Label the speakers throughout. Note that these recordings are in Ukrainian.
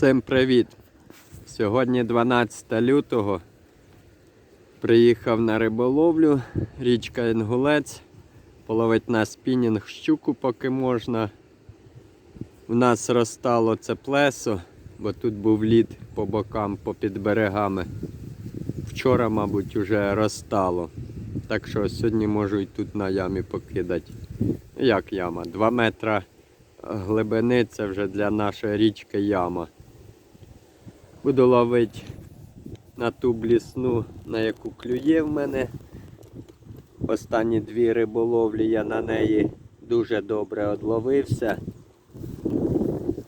Speaker 1: Всім привіт! Сьогодні 12 лютого. Приїхав на риболовлю, річка Інгулець. Половить на спінінг щуку, поки можна. У нас розтало це плесо, бо тут був лід по бокам, попід берегами. Вчора, мабуть, уже розтало. Так що сьогодні можу і тут на ямі покидати. Як яма? 2 метра глибини це вже для нашої річки яма. Буду ловити на ту блісну, на яку клює в мене. Останні дві риболовлі я на неї дуже добре одловився.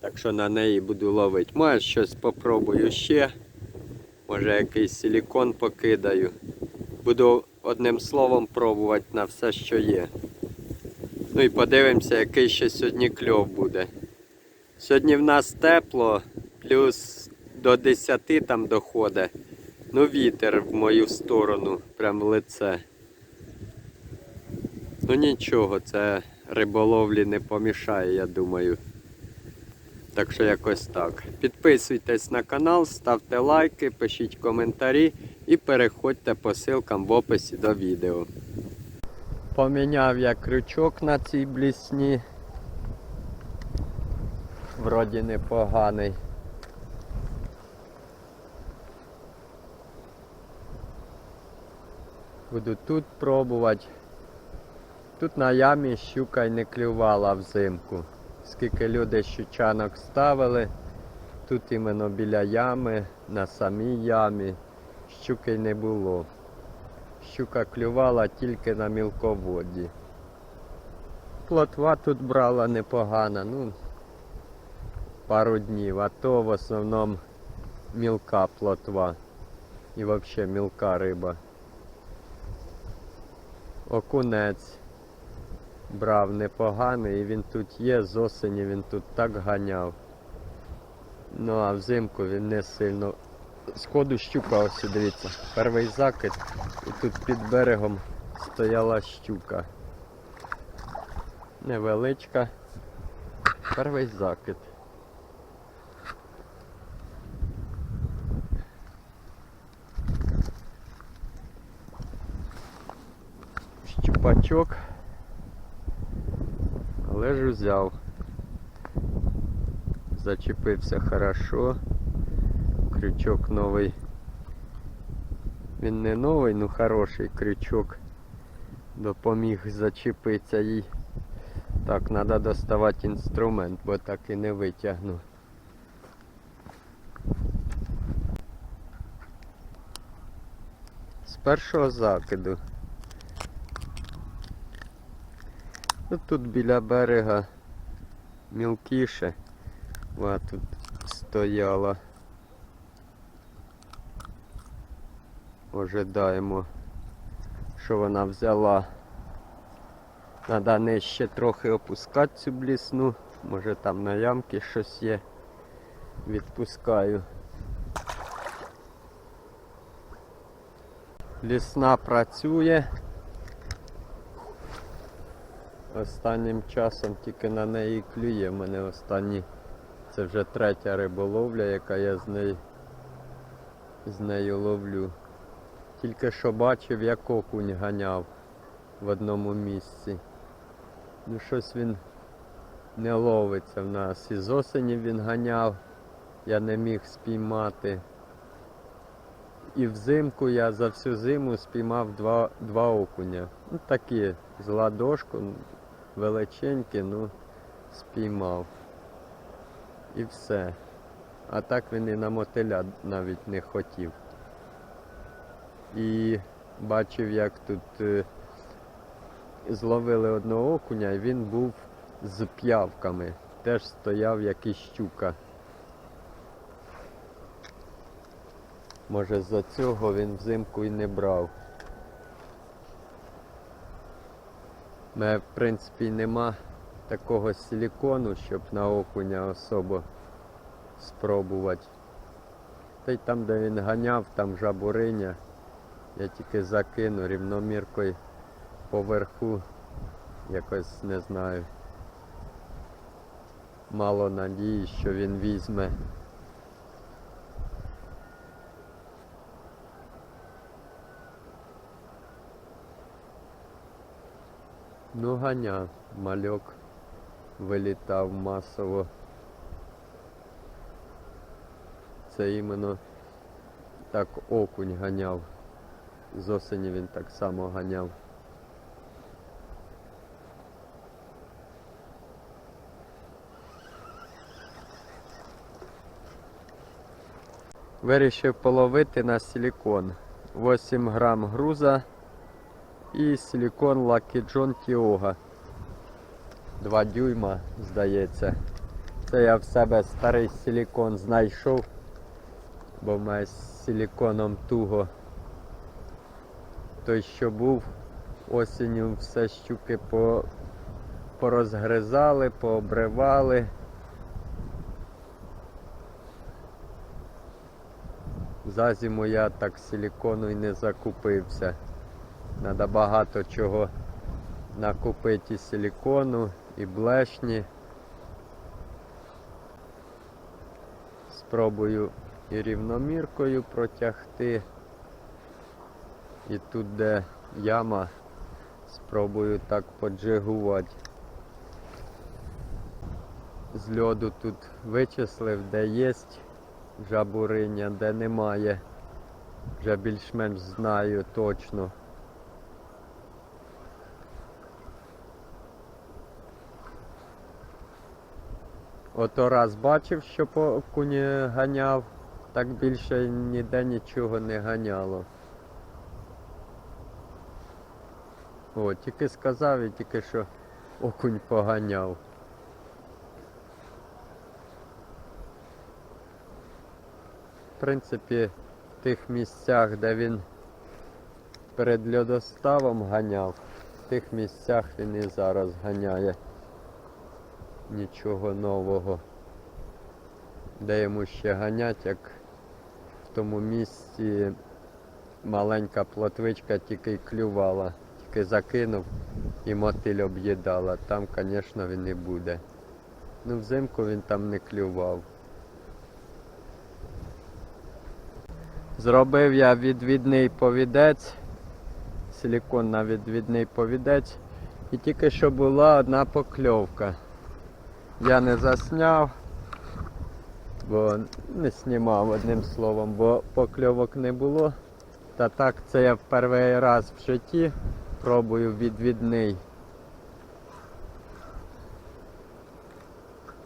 Speaker 1: Так що на неї буду ловити. Може щось попробую ще. Може якийсь силікон покидаю. Буду одним словом пробувати на все, що є. Ну і подивимося, який ще сьогодні кльов буде. Сьогодні в нас тепло, плюс до 10 там доходить. Ну вітер в мою сторону, прям в лице. Ну нічого, це риболовлі не помішає, я думаю. Так що якось так. Підписуйтесь на канал, ставте лайки, пишіть коментарі і переходьте по ссылкам в описі до відео. Поміняв я крючок на цій блісні. Вроді непоганий. Буду тут пробувати. Тут на ямі щука й не клювала взимку. Скільки люди щучанок ставили, тут іменно біля ями, на самій ямі, щуки не було. Щука клювала тільки на мілководді. Плотва тут брала непогана, ну пару днів, а то в основному мілка плотва і взагалі мілка риба. Окунець брав непоганий і він тут є, з осені він тут так ганяв. Ну а взимку він не сильно. Сходу щука ось дивіться. Перший закид і тут під берегом стояла щука. Невеличка. Перший закид. Щупачок. Але ж взяв. Зачепився хорошо. Крючок новий. Він не новий, ну хороший крючок. Допоміг зачепитися їй. Так, треба доставати інструмент, бо так і не витягну. З першого закиду. Ну, тут біля берега мілкіше. Вона тут стояла. Ожидаємо, що вона взяла. Треба нижче трохи опускати цю блісну. Може там на ямки щось є. Відпускаю. Лісна працює. Останнім часом тільки на неї клює. У мене останні це вже третя риболовля, яка я з нею з нею ловлю. Тільки що бачив, як окунь ганяв в одному місці. Ну щось він не ловиться в нас. І з осені він ганяв, я не міг спіймати. І взимку я за всю зиму спіймав два, два окуня. Ну такі, з ладошку, величенькі, ну спіймав. І все. А так він і на мотиля навіть не хотів. І бачив, як тут е, зловили одного окуня, і він був з п'явками. Теж стояв як і щука. Може з-за цього він взимку і не брав. У мене, в принципі, нема такого силікону, щоб на окуня особо спробувати. Та й там, де він ганяв, там жабуриня. Я тільки закину рівноміркою поверху. Якось не знаю. Мало надії, що він візьме Ну, ганяв, мальок вилітав масово. Це іменно так окунь ганяв. З осені він так само ганяв. Вирішив половити на силікон. 8 грам груза і силікон Lucky John Tioga. 2 дюйма, здається. Це я в себе старий силікон знайшов, бо в мене з силіконом туго. Той, що був, осінню все щуки по... порозгризали, пообривали. За зиму я так силікону і не закупився. Надо багато чого накупити і силікону, і блешні. Спробую і рівноміркою протягти. І тут, де яма, спробую так поджигувати. З льоду тут вичислив, де є жабуриня, де немає. Вже більш-менш знаю точно. Ото раз бачив, що по окуні ганяв, так більше ніде нічого не ганяло. О, тільки сказав і тільки що окунь поганяв. В принципі, в тих місцях, де він перед льодоставом ганяв, в тих місцях він і зараз ганяє. Нічого нового. Де йому ще ганять, як в тому місці маленька плотвичка тільки клювала, тільки закинув і мотиль об'їдала. Там, звісно, він і буде. Ну, взимку він там не клював. Зробив я відвідний повідець, силікон на відвідний повідець, і тільки що була одна покльовка. Я не засняв, бо не знімав одним словом, бо покльовок не було. Та так це я в перший раз в житті пробую відвідний.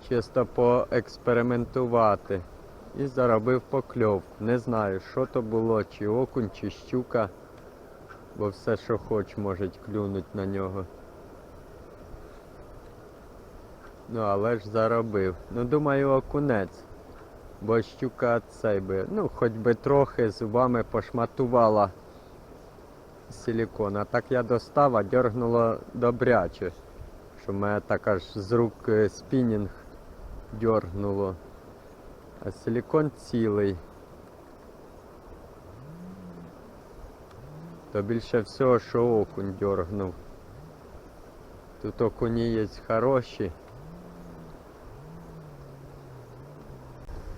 Speaker 1: Чисто поекспериментувати. І заробив покльовку. Не знаю, що то було, чи окунь, чи щука, бо все, що хоч, може клюнуть на нього. Ну, але ж заробив. Ну, думаю, окунець. Бо щука цей би, ну, хоч би трохи зубами пошматувала силікон. А так я достав, а дергнуло добряче. Що мене так аж з рук е, спінінг дергнуло. А силікон цілий. То більше всього, що окунь дергнув. Тут окуні є хороші.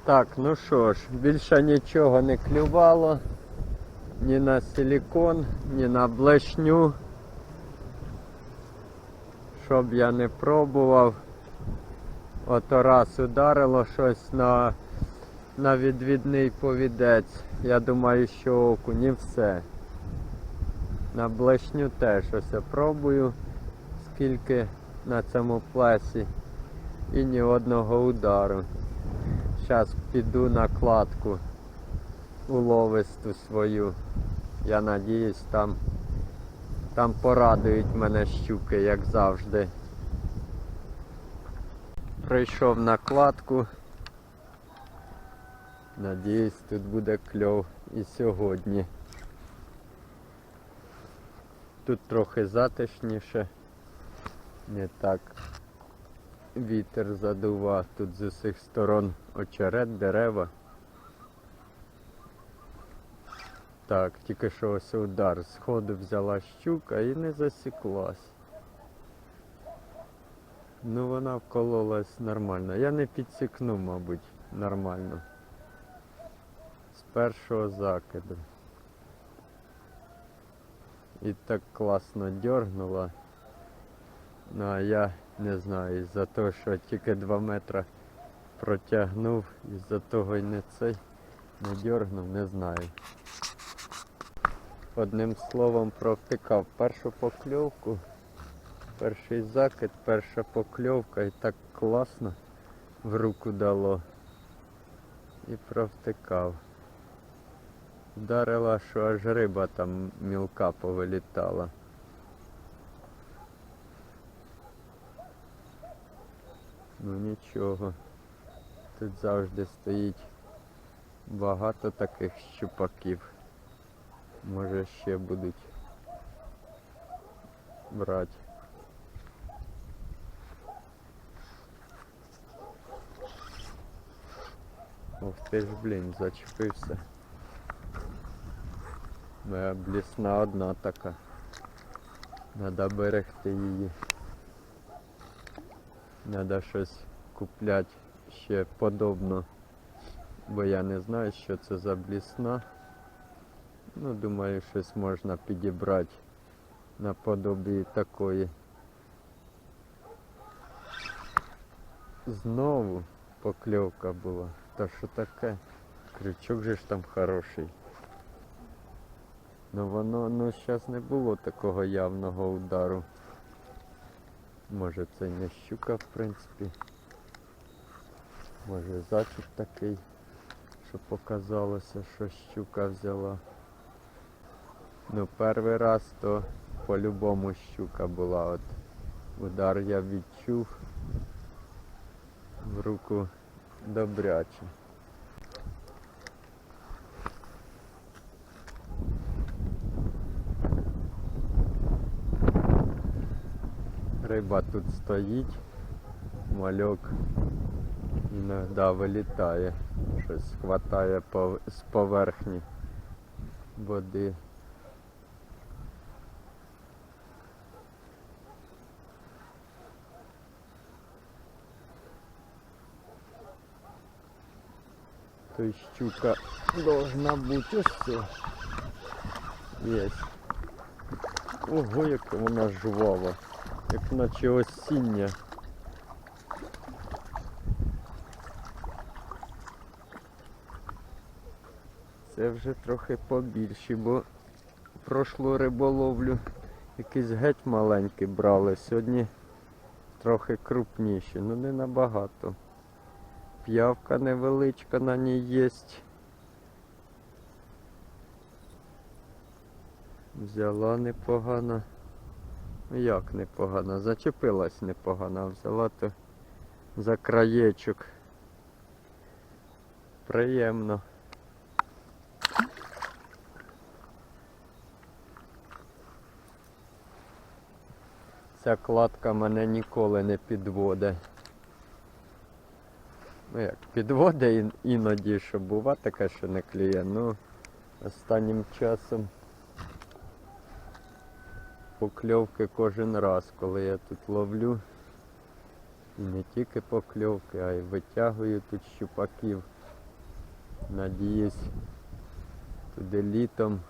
Speaker 1: Так, ну що ж, більше нічого не клювало. Ні на силікон, ні на блешню. Щоб я не пробував. Ото раз ударило щось на, на відвідний повідець. Я думаю, що окунь і все. На блешню теж ось я пробую, скільки на цьому плесі. І ні одного удару. Зараз піду на кладку уловисту свою. Я надіюсь, там, там порадують мене щуки, як завжди. Прийшов на кладку. Надіюсь, тут буде кльов і сьогодні. Тут трохи затишніше, не так вітер задував тут з усіх сторон очерет, дерева. Так, тільки що ось удар. Сходу взяла щука і не засіклась. Ну вона вкололась нормально. Я не підсікну, мабуть, нормально. З першого закиду. І так класно дергнула, Ну а я не знаю, із-за того, що тільки 2 метри протягнув, із-за того й не цей не дергнув, не знаю. Одним словом провтикав першу покльовку, перший закид, перша покльовка і так класно в руку дало. І провтикав. Вдарила, що аж риба там мілка повилітала. Ну нічого. Тут завжди стоїть багато таких щупаків. Може ще будуть брати. Ух ти ж, блін, зачепився. Моя блісна одна така. Надо берегти її. Надо щось купляти ще подобно. Бо я не знаю, що це за блісна. Ну, думаю, щось можна підібрати наподобі такої. Знову покльовка була. Та що таке? Крючок же ж там хороший. Ну воно ну зараз не було такого явного удару. Може це не щука в принципі. Може зачіп такий, що показалося, що щука взяла. Ну перший раз то по-любому щука була. От удар я відчув в руку добряче. Риба тут стоїть, мальок іноді вилітає, щось хватає з поверхні води. То щука должна бути ось це. Є. Ого, яка вона жвава, як наче осіння. Це вже трохи побільші, бо прошлу риболовлю якісь геть маленькі брали. Сьогодні трохи крупніші, ну не набагато. П'явка невеличка на ній є. Взяла непогано. Як непогано? Зачепилась непогано, взяла то за краєчок. Приємно. Ця кладка мене ніколи не підводить. Ну як, підводить іноді, що бува таке, що не клює. Ну, останнім часом покльовки кожен раз, коли я тут ловлю. І не тільки покльовки, а й витягую тут щупаків. Надіюсь, туди літом,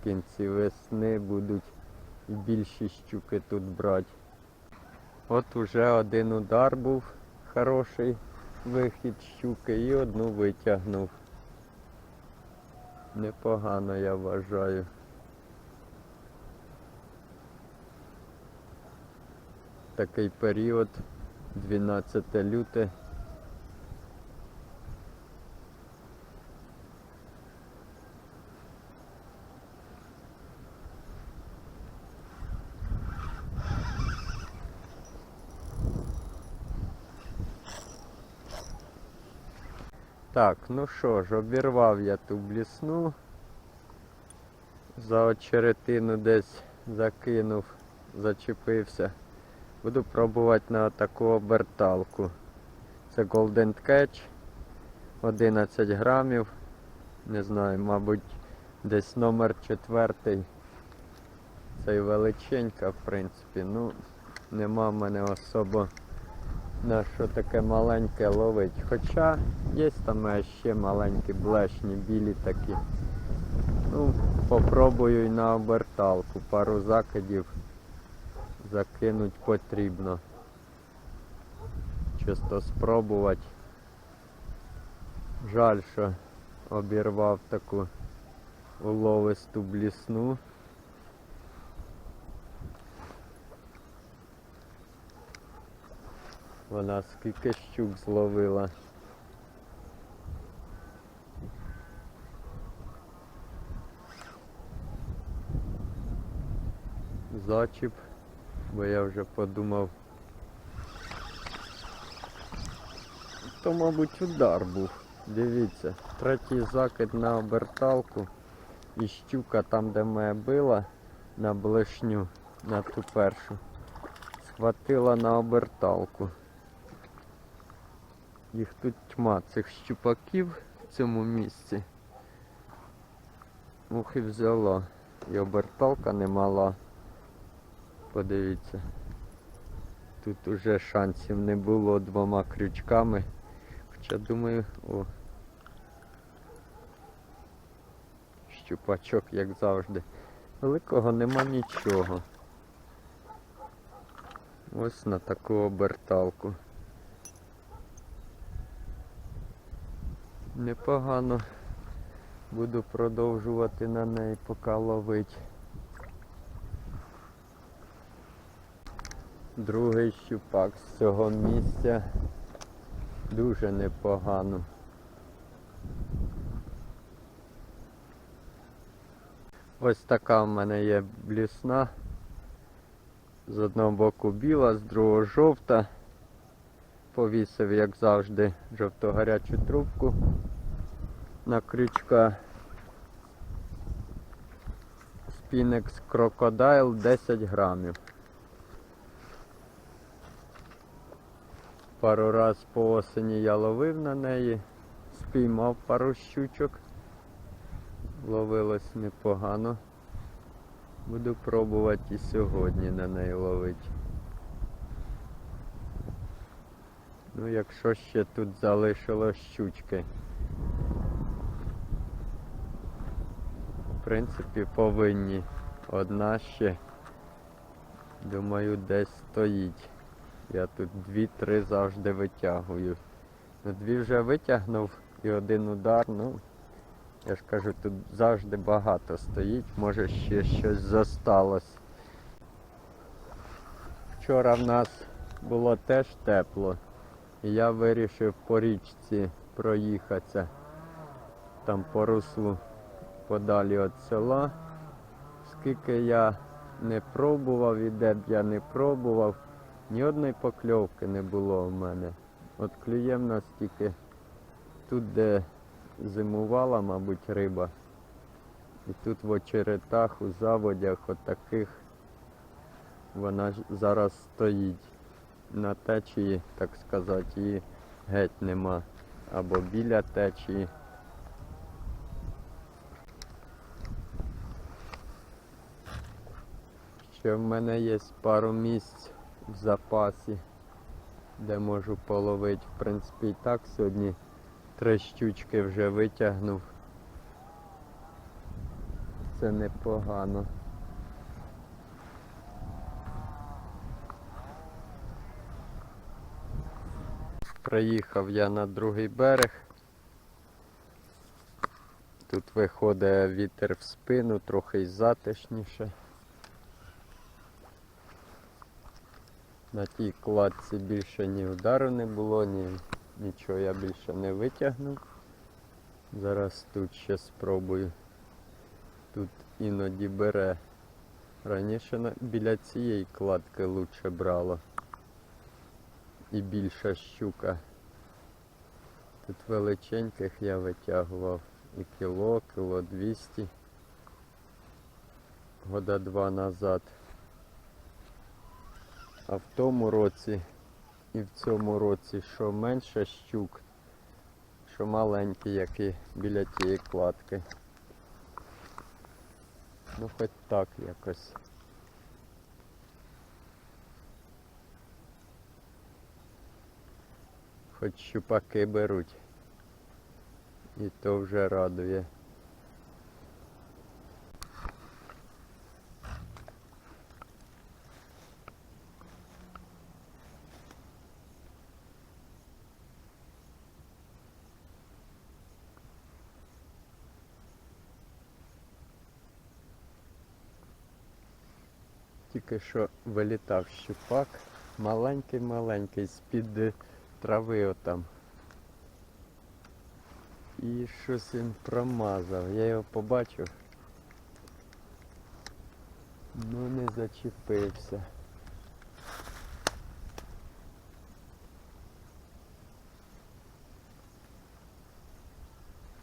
Speaker 1: в кінці весни будуть і більші щуки тут брати. От уже один удар був хороший вихід щуки і одну витягнув. Непогано я вважаю. Такий період 12 люте. Так, ну що ж, обірвав я ту блісну. За очеретину десь закинув, зачепився. Буду пробувати на таку оберталку. Це Golden Catch 11 грамів. Не знаю, мабуть, десь номер четвертий. Це величенька, в принципі. Ну, нема в мене особо на що таке маленьке ловить. Хоча є там ще маленькі блешні, білі такі. Ну, попробую і на оберталку. Пару закидів закинуть потрібно. Чисто спробувати. Жаль, що обірвав таку уловисту блісну. Вона скільки щук зловила. Зачіп, бо я вже подумав. То, мабуть, удар був. Дивіться, третій закид на оберталку і щука там, де моя била, на блешню, на ту першу, схватила на оберталку. Їх тут тьма цих щупаків в цьому місці. Ух і взяла. І оберталка немала. Подивіться. Тут уже шансів не було двома крючками. Хоча думаю, о. Щупачок, як завжди. Великого нема нічого. Ось на таку оберталку. Непогано. Буду продовжувати на неї поки ловить. Другий щупак з цього місця дуже непогано. Ось така в мене є блісна. З одного боку біла, з другого жовта. Повісив, як завжди, жовто-гарячу трубку на крючка. Спінекс Crocodile 10 грамів. Пару раз по осені я ловив на неї, спіймав пару щучок. Ловилось непогано. Буду пробувати і сьогодні на неї ловити. Ну, якщо ще тут залишилось щучки. В принципі, повинні. Одна ще, думаю, десь стоїть. Я тут дві-три завжди витягую. Ну, дві вже витягнув і один удар, ну, я ж кажу, тут завжди багато стоїть, може ще щось зосталось. Вчора в нас було теж тепло. І я вирішив по річці проїхатися там по руслу подалі від села. Скільки я не пробував і де б я не пробував, ні одної покльовки не було в мене. От клює в нас тільки тут, де зимувала, мабуть, риба. І тут в очеретах, у заводях отаких вона ж зараз стоїть. На течії, так сказати, її геть нема. Або біля течії. Ще в мене є пару місць в запасі, де можу половити. В принципі, і так сьогодні три щучки вже витягнув. Це непогано. Приїхав я на другий берег. Тут виходить вітер в спину, трохи й затишніше. На тій кладці більше ні удару не було, ні нічого я більше не витягнув. Зараз тут ще спробую. Тут іноді бере. Раніше на- біля цієї кладки лучше брало. І більша щука. Тут величеньких я витягував і кіло, кіло двісті. Года два назад. А в тому році і в цьому році, що менше щук, що маленькі, які біля тієї кладки. Ну хоч так якось. Хоч щупаки беруть. І то вже радує. Тільки що вилітав щупак, маленький-маленький, з-під трави отам. І щось він промазав. Я його побачив. Ну не зачепився.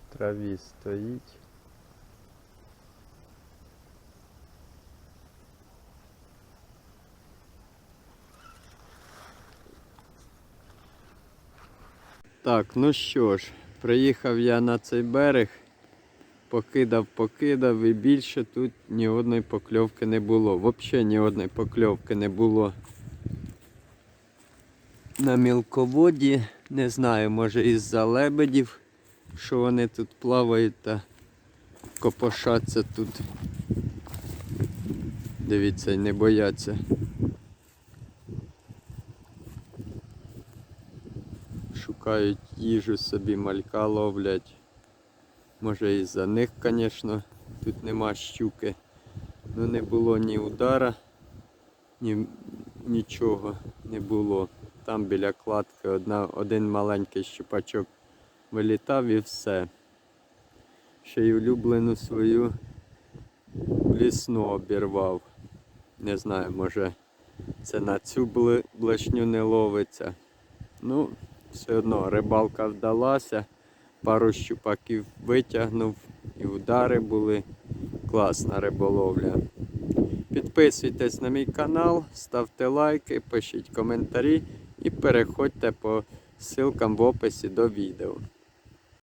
Speaker 1: В траві стоїть. Так, ну що ж, приїхав я на цей берег, покидав, покидав і більше тут ні одної покльовки не було. Взагалі ні одної покльовки не було. На мілководі, не знаю, може із-за лебедів, що вони тут плавають та копошаться тут. Дивіться, не бояться. Шукають їжу собі, малька ловлять. Може і за них, звісно, тут нема щуки. Ну не було ні удара, ні, нічого не було. Там біля кладки одна, один маленький щупачок вилітав і все. Ще й улюблену свою лісну обірвав. Не знаю, може це на цю блешню не ловиться. Ну, все одно рибалка вдалася, пару щупаків витягнув і удари були. Класна риболовля. Підписуйтесь на мій канал, ставте лайки, пишіть коментарі і переходьте по ссылкам в описі до відео.